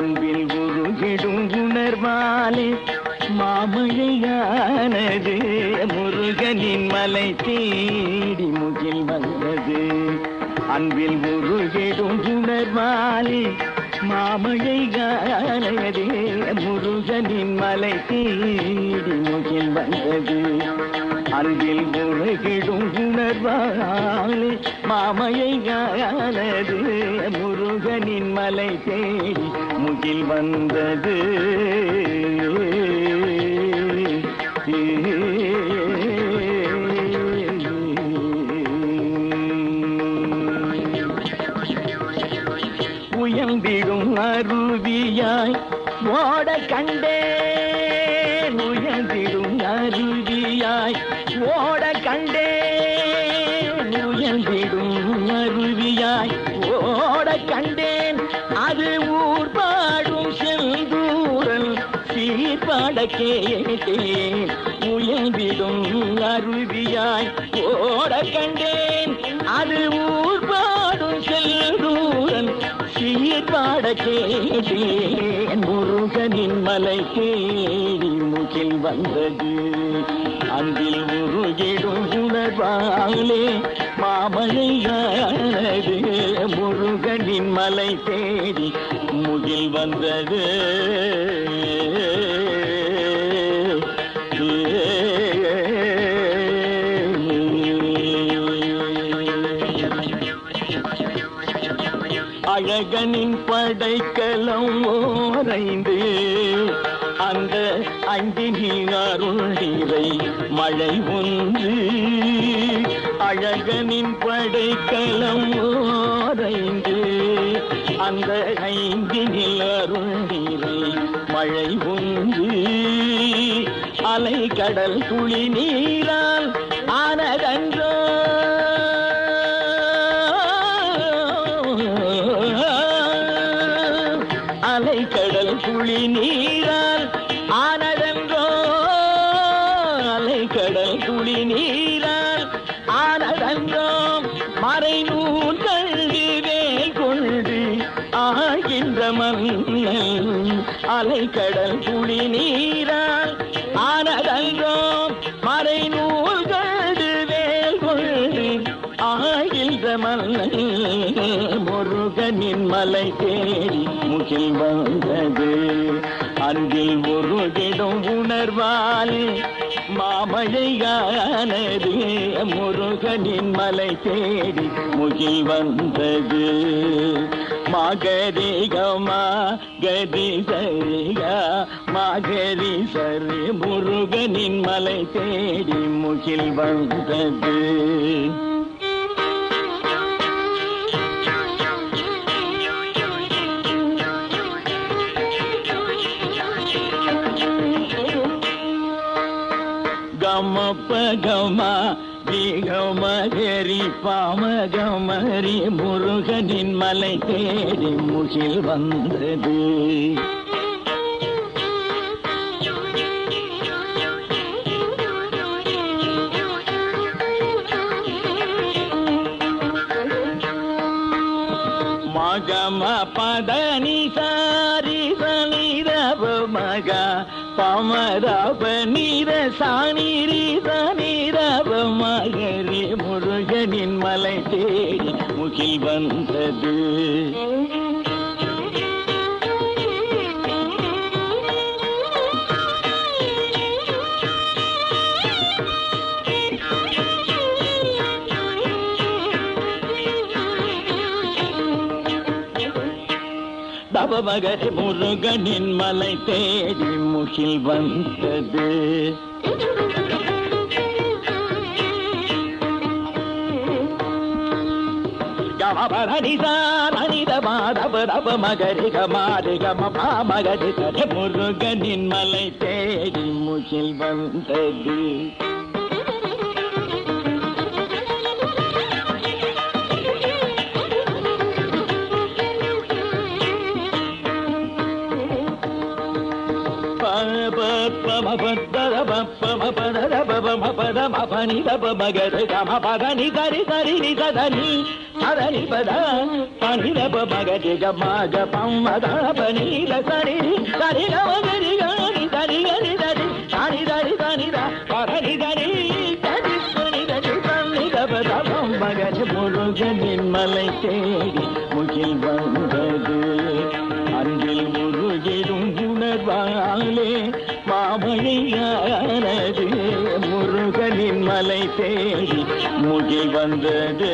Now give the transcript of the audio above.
அன்பில் உருகிடும் உணர்வாலே மாமழையானது முருகனின் மலை தேடி முகில் வந்தது. அன்பில் உருகிடும் உணர்வாலே மாமழை மாமழையானது முருகனின் மலை தேடி முகில் வந்தது. அன்பில் உருகிடும் உணர்வாலே மாமழையானது முருகனின் மலை தேடி முகில் வந்தது. அருவியாய் ஓட கண்டே உயர்ந்திடும் அருவியாய். ஓட கண்டே உயர்ந்திடும் அருவியாய். ஓட கண்டேன் அது ஊர் பாடும் செந்தூரல். சீர்பாட கேட்டேன் உயர்ந்திடும் அருவியாய். ஓட கண்டேன் அது ஊர் பாடும் கேடி முருகனின் மலை கேடி முகில் வந்தது. அன்பில் உருகிடும் உணர்வாலே மாமழையானது. முருகனின் மலை தேடி முகில் வந்தது. அழகனின் படைக்கலம் ஓரைந்து அந்த அங்கினின் அருளிரை மழை ஒன்று. அழகனின் படைக்கலம் ஓரைந்து அந்த ஐந்தினில் அருளிரை மழை ஒன்று. அலை கடல் துளி நீரால் ஆனதன்றோ புளி நீரால் ஆனதென்றோ? அலை கடல் துளி நீரால் ஆனதென்றோ? மறைநூல் கல்வி வேல் கொண்டு ஆகின்ற மன்னன். அலை கடல் புளி நீர் மலை தேடி முகில் வந்தது. அருகில் ஒரு உருகிடும் உணர்வால் மாமழையானது முருகனின் மலை தேடி முகில் வந்தது. மாகரிகமா கதி சரிகா மாகரி சரி முருகனின் மலை தேடி முகில் வந்தது. கம பகமா கமகரி பாமகமரி முருகனின் மலை தேடி முகில் வந்தது. மகம பதனி மகா பமரப நீர சானிரி சனிரவ மகரி முருகனின் மலை தேடி முகில் வந்தது. தவமகரி முருகனின் மலை தேடி முகில் வந்தது. முருகனின் மலை தேடி முகில் வந்தது. பம பம பதர பம பதர பம பதர பதம பனி தப மகரி கம பதனி தரி தரி நி ததனி சதனி பத பனி தப மகரி கமக பம்மத பனி சரி சரி கமகரி கனி தரி கனி தரி சரி தரி தனி த பதனி தரி தரி பனி தரி பனி தப தபம் மகரி முருகனின் மலை தேடி முகில் வந்தது அன்பில் முருகிடும் உணர்வாலே மாமணியானது முருகனின் மலை தேடி முகில் வந்தது.